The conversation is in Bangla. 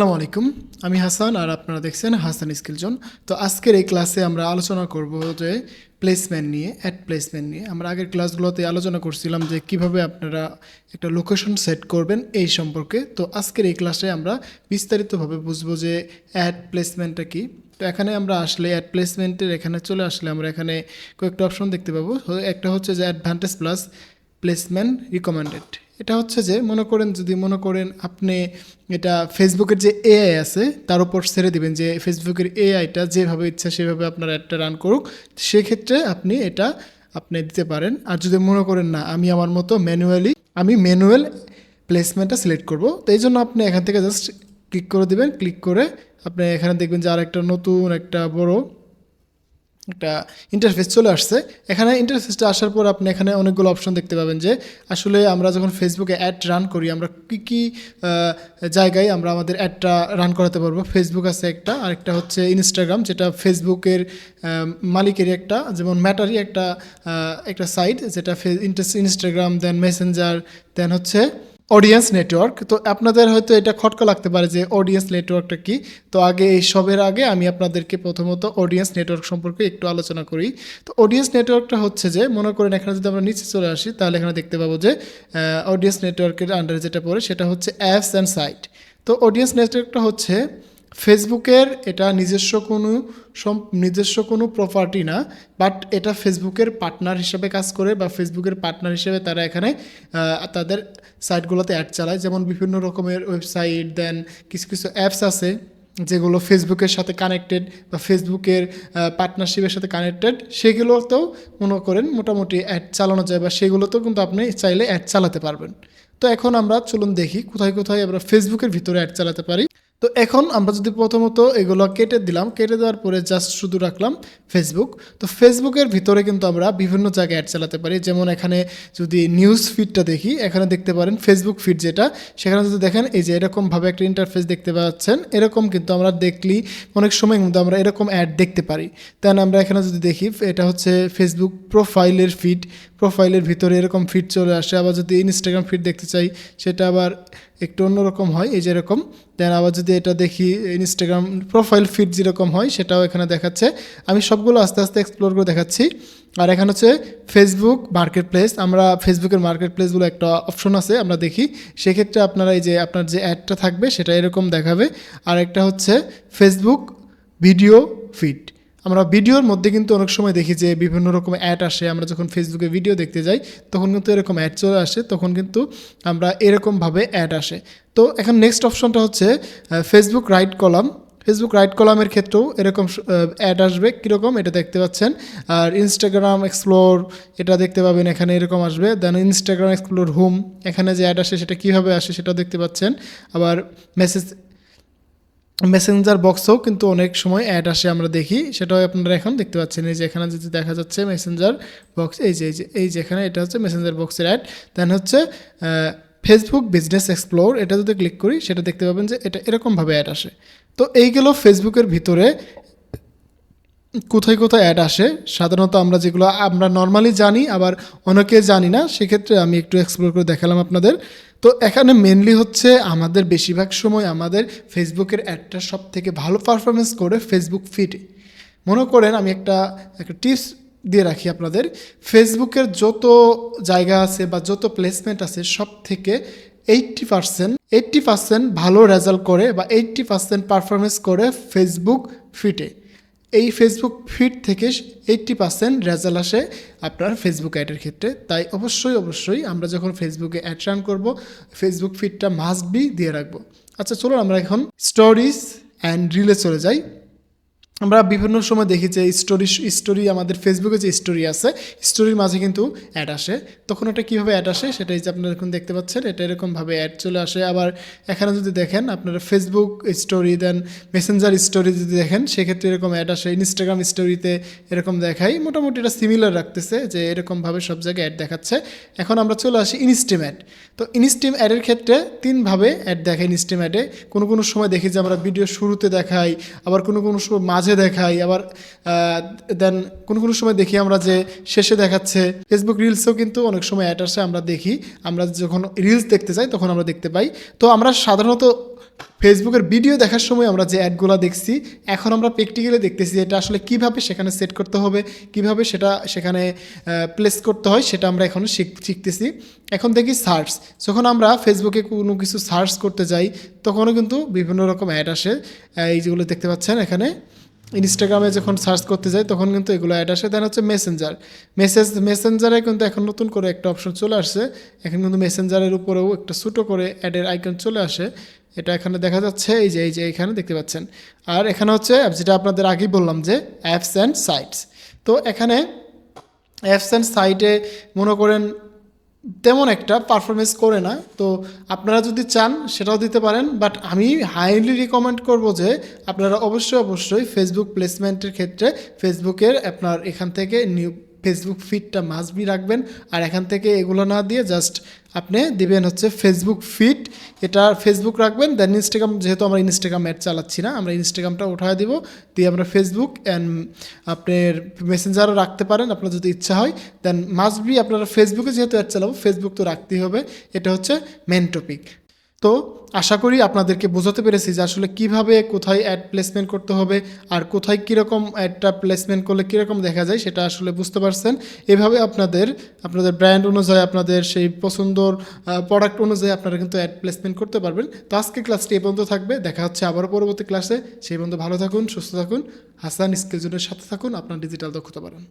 আসসালামু আলাইকুম। আমি হাসান আর আপনারা দেখছেন হাসান স্কিল জোন। তো আজকের এই ক্লাসে আমরা আলোচনা করব যে প্লেসমেন্ট নিয়ে অ্যাড প্লেসমেন্ট নিয়ে। আমরা আগের ক্লাসগুলোতে আলোচনা করছিলাম যে কীভাবে আপনারা একটা লোকেশন সেট করবেন এই সম্পর্কে। তো আজকের এই ক্লাসে আমরা বিস্তারিতভাবে বুঝব যে অ্যাড প্লেসমেন্টটা কি। তো এখানে আমরা আসলে অ্যাড প্লেসমেন্টের এখানে চলে আসলে আমরা এখানে কয়েকটা অপশন দেখতে পাবো। একটা হচ্ছে যে অ্যাডভান্টেজ প্লাস প্লেসমেন্ট রিকমেন্ডেড এটা হচ্ছে যে, মনে করেন যদি মনে করেন আপনি এটা ফেসবুকের যে এআই আছে, তার উপর ছেড়ে দিবেন যে ফেসবুকের এআইটা যেভাবে ইচ্ছা সেভাবে আপনার অ্যাডটা রান করুক, সেক্ষেত্রে আপনি এটা আপনি দিতে পারেন। আর যদি মনে করেন না, আমি আমার মতো ম্যানুয়ালি আমি ম্যানুয়াল প্লেসমেন্টটা সিলেক্ট করব, তো এই জন্য আপনি এখান থেকে জাস্ট ক্লিক করে দিবেন। ক্লিক করে আপনি এখানে দেখবেন যে আর একটা নতুন একটা বড় একটা ইন্টারফেস চলে আসছে। এখানে ইন্টারফেসটা আসার পর আপনি এখানে অনেকগুলো অপশন দেখতে পাবেন যে, আসলে আমরা যখন ফেসবুকে অ্যাড রান করি, আমরা কী কী জায়গায় আমরা আমাদের অ্যাডটা রান করাতে পারব? ফেসবুক আছে একটা, আরেকটা হচ্ছে ইনস্টাগ্রাম যেটা ফেসবুকের মালিকেরই একটা, যেমন ম্যাটারই একটা একটা সাইট যেটা ইনস্টাগ্রাম দেন মেসেঞ্জার দেন হচ্ছে অডিয়েন্স নেটওয়ার্ক তো আপনাদের হয়তো এটা খটকা লাগতে পারে যে অডিয়েন্স নেটওয়ার্কটা কি? তো আগে এই সবের আগে আমি আপনাদেরকে প্রথমত অডিয়েন্স নেটওয়ার্ক সম্পর্কে একটু আলোচনা করি। তো অডিয়েন্স নেটওয়ার্কটা হচ্ছে যে, মনে করেন এখানে যদি আমরা নিচে চলে আসি, তাহলে এখানে দেখতে পাবো যে অডিয়েন্স নেটওয়ার্কের আন্ডারে যেটা পড়ে, সেটা হচ্ছে অ্যাপস অ্যান্ড সাইট তো অডিয়েন্স নেটওয়ার্কটা হচ্ছে ফেসবুকের এটা নিজস্ব কোনো নিজস্ব কোনো প্রপার্টি না বাট এটা ফেসবুকের পার্টনার হিসেবে কাজ করে বা ফেসবুকের পার্টনার হিসেবে তারা এখানে তাদের সাইটগুলোতে অ্যাড চালায়। যেমন বিভিন্ন রকমের ওয়েবসাইট দেন কিছু কিছু অ্যাপস আছে যেগুলো ফেসবুকের সাথে কানেক্টেড বা ফেসবুকের পার্টনারশিপের সাথে কানেক্টেড সেগুলোতেও মনে করেন মোটামুটি অ্যাড চালানো যায় বা সেগুলোতেও কিন্তু আপনি চাইলে অ্যাড চালাতে পারবেন। তো এখন আমরা চলুন দেখি কোথায় কোথায় আমরা ফেসবুকের ভিতরে অ্যাড চালাতে পারি। তো এখন আমরা যদি প্রথমত এগুলো কেটে দিলাম, কেটে দেওয়ার পরে জাস্ট শুধু রাখলাম ফেসবুক তো ফেসবুকের ভিতরে কিন্তু আমরা বিভিন্ন জায়গায় অ্যাড চালাতে পারি। যেমন এখানে যদি নিউজ ফিডটা দেখি, এখানে দেখতে পারেন ফেসবুক ফিড যেটা। সেখানে যদি দেখেন, এই যে এরকমভাবে একটা ইন্টারফেস দেখতে পাচ্ছেন, এরকম কিন্তু আমরা দেখলি, অনেক সময় কিন্তু আমরা এরকম অ্যাড দেখতে পারি। দেন আমরা এখানে যদি দেখি, এটা হচ্ছে ফেসবুক প্রোফাইলের ফিড প্রোফাইলের ভিতরে এরকম ফিড চলে আসে। আবার যদি ইনস্টাগ্রাম ফিড দেখতে চাই, সেটা আবার একটু অন্যরকম হয়, এই যেরকম দেন আবার যদি এটা দেখি ইনস্টাগ্রাম প্রোফাইল ফিড যেরকম হয়, সেটাও এখানে দেখাচ্ছে। আমি সবগুলো আস্তে আস্তে এক্সপ্লোর করে দেখাচ্ছি। আর এখানে হচ্ছে ফেসবুক মার্কেট প্লেস আমরা ফেসবুকের মার্কেট প্লেসগুলো একটা অপশন আছে, আমরা দেখি। সেক্ষেত্রে আপনারা এই যে আপনার যে অ্যাডটা থাকবে, সেটা এরকম দেখাবে। আর একটা হচ্ছে ফেসবুক ভিডিও ফিড আমরা ভিডিওর মধ্যে কিন্তু অনেক সময় দেখি যে বিভিন্ন রকম অ্যাড আসে, আমরা যখন ফেসবুকে ভিডিও দেখতে যাই, তখন কিন্তু এরকম অ্যাড চলে আসে, তখন কিন্তু আমরা এরকমভাবে অ্যাড আসে। তো এখন নেক্সট অপশনটা হচ্ছে Facebook right column Facebook right কলামের ক্ষেত্রেও এরকম অ্যাড আসবে, কীরকম এটা দেখতে পাচ্ছেন। আর ইনস্টাগ্রাম এক্সপ্লোর এটা দেখতে পাবেন, এখানে এরকম আসবে। দেন ইনস্টাগ্রাম এক্সপ্লোর হোম এখানে যে অ্যাড আসে, সেটা কীভাবে আসে সেটা দেখতে পাচ্ছেন। আবার মেসেজ মেসেঞ্জার বক্সেও কিন্তু অনেক সময় অ্যাড আসে, আমরা দেখি। সেটাও আপনারা এখন দেখতে পাচ্ছেন। এই যে এখানে যদি দেখা যাচ্ছে মেসেঞ্জার বক্স এই যে এই যে, এই যেখানে এটা হচ্ছে মেসেঞ্জার বক্সের অ্যাড দেন হচ্ছে ফেসবুক বিজনেস এক্সপ্লোর এটা যদি ক্লিক করি, সেটা দেখতে পাবেন যে এটা এরকমভাবে অ্যাড আসে। তো এইগুলো ফেসবুকের ভিতরে কোথায় কোথায় অ্যাড আসে। সাধারণত আমরা যেগুলো আমরা নর্মালি জানি, আবার অনেকে জানি না, সেক্ষেত্রে আমি একটু এক্সপ্লোর করে দেখালাম আপনাদের। তো এখানে মেনলি হচ্ছে আমাদের বেশিরভাগ সময় আমাদের ফেসবুকের অ্যাডটা সব থেকে ভালো পারফরমেন্স করে ফেসবুক ফিডে মনে করেন আমি একটা একটা টিপস দিয়ে রাখি আপনাদের। ফেসবুকের যত জায়গা আছে বা যত প্লেসমেন্ট আছে সব থেকে এইট্টি পার্সেন্ট এইট্টি পার্সেন্ট ভালো রেজাল্ট করে বা এইট্টি পার্সেন্ট পারফরমেন্স করে ফেসবুক ফিটে এই ফেসবুক ফিড থেকে এইট্টি পার্সেন্ট রেজাল্ট আসে আপনার ফেসবুক অ্যাডের ক্ষেত্রে। তাই অবশ্যই অবশ্যই আমরা যখন ফেসবুকে অ্যাড রান করব ফেসবুক ফিডটা মাস্ট বি দিয়ে রাখব। আচ্ছা চলুন আমরা এখন স্টোরিজ অ্যান্ড রিলে চলে যাই। আমরা বিভিন্ন সময় দেখি যে স্টোরি স্টোরি আমাদের ফেসবুকে যে স্টোরি আছে স্টোরির মাঝে কিন্তু অ্যাড আসে। তখন ওটা কীভাবে অ্যাড আসে সেটাই যে আপনারা এখন দেখতে পাচ্ছেন, এটা এরকমভাবে অ্যাড চলে আসে। আবার এখানে যদি দেখেন, আপনারা Facebook story then messenger story যদি দেখেন, সেক্ষেত্রে এরকম অ্যাড আসে। ইনস্টাগ্রাম স্টোরিতে এরকম দেখাই। মোটামুটি এটা সিমিলার রাখতেছে যে এরকমভাবে সব জায়গায় অ্যাড দেখাচ্ছে। এখন আমরা চলে আসি ইনস্টিম অ্যাড তো ইনস্টিম অ্যাডের ক্ষেত্রে তিনভাবে অ্যাড দেখায় ইনস্টিম অ্যাডে কোনো কোনো সময় দেখি যে আমরা ভিডিও শুরুতে দেখাই, আবার কোনো কোনো সময় মাঝে মাঝে দেখাই, আবার দেন কোনো কোনো সময় দেখি আমরা যে শেষে দেখাচ্ছে ফেসবুক রিলসেও কিন্তু অনেক সময় অ্যাড আসে, আমরা দেখি, আমরা যখন রিলস দেখতে চাই তখন আমরা দেখতে পাই। তো আমরা সাধারণত ফেসবুকের ভিডিও দেখার সময় আমরা যে অ্যাডগুলো দেখছি, এখন আমরা প্র্যাকটিক্যালি দেখতেছি এটা আসলে কীভাবে সেখানে সেট করতে হবে, কীভাবে সেটা সেখানে প্লেস করতে হয়, সেটা আমরা এখন শিখ- শিখতেছি। এখন দেখি সার্চ যখন আমরা ফেসবুকে কোনো কিছু সার্চ করতে যাই, তখনও কিন্তু বিভিন্ন রকম অ্যাড আসে। এই যেগুলো দেখতে পাচ্ছেন এখানে ইনস্টাগ্রামে যখন সার্চ করতে যাই, তখন কিন্তু এগুলো অ্যাড আসে। দেন হচ্ছে মেসেঞ্জার মেসেজ মেসেঞ্জারে কিন্তু এখন নতুন করে একটা অপশন চলে আসছে। এখন কিন্তু মেসেঞ্জারের উপরেও একটা ছোটো করে অ্যাডের আইকন চলে আসে। এটা এখানে দেখা যাচ্ছে, এই যে এই যে এখানে দেখতে পাচ্ছেন। আর এখানে হচ্ছে, যেটা আপনাদের আগেই বললাম যে অ্যাপস অ্যান্ড সাইটস তো এখানে অ্যাপস অ্যান্ড সাইটে মনে করেন তেমন একটা পারফরমেন্স করে না। তো আপনারা যদি চান, সেটাও দিতে পারেন। বাট আমি হাইলি রিকমেন্ড করব যে, আপনারা অবশ্যই অবশ্যই ফেসবুক প্লেসমেন্টের ক্ষেত্রে ফেসবুকের আপনার এখান থেকে নিউ ফেসবুক ফিডটা মাসবি রাখবেন। আর এখান থেকে এগুলো না দিয়ে জাস্ট আপনি দিবেন হচ্ছে ফেসবুক ফিড এটা ফেসবুক রাখবেন দেন ইনস্টাগ্রাম যেহেতু আমরা ইনস্টাগ্রাম অ্যাড চালাচ্ছি না, আমরা ইনস্টাগ্রামটা উঠায় দিব। দিয়ে আমরা ফেসবুক অ্যান্ড আপনার মেসেঞ্জারও রাখতে পারেন, আপনার যদি ইচ্ছা হয়। দেন মাস্ট বি আপনারা ফেসবুকে যেহেতু অ্যাড চালাবো ফেসবুক তো রাখতেই হবে। এটা হচ্ছে মেন টপিক তো আশা করি আপনাদেরকে বোঝাতে পেরেছি যে আসলে কীভাবে কোথায় অ্যাড প্লেসমেন্ট করতে হবে আর কোথায় কীরকম অ্যাডটা প্লেসমেন্ট করলে কীরকম দেখা যায় সেটা আসলে বুঝতে পারছেন। এভাবে আপনাদের আপনাদের ব্র্যান্ড অনুযায়ী, আপনাদের সেই পছন্দর প্রোডাক্ট অনুযায়ী আপনারা কিন্তু অ্যাড প্লেসমেন্ট করতে পারবেন। তো আজকে ক্লাসটি এই পর্যন্ত থাকবে। দেখা হচ্ছে আবারও পরবর্তী ক্লাসে সেই পর্যন্ত ভালো থাকুন, সুস্থ থাকুন। হাসান স্কিল জোনের সাথে থাকুন। আপনার ডিজিটাল দক্ষতা বাড়ান।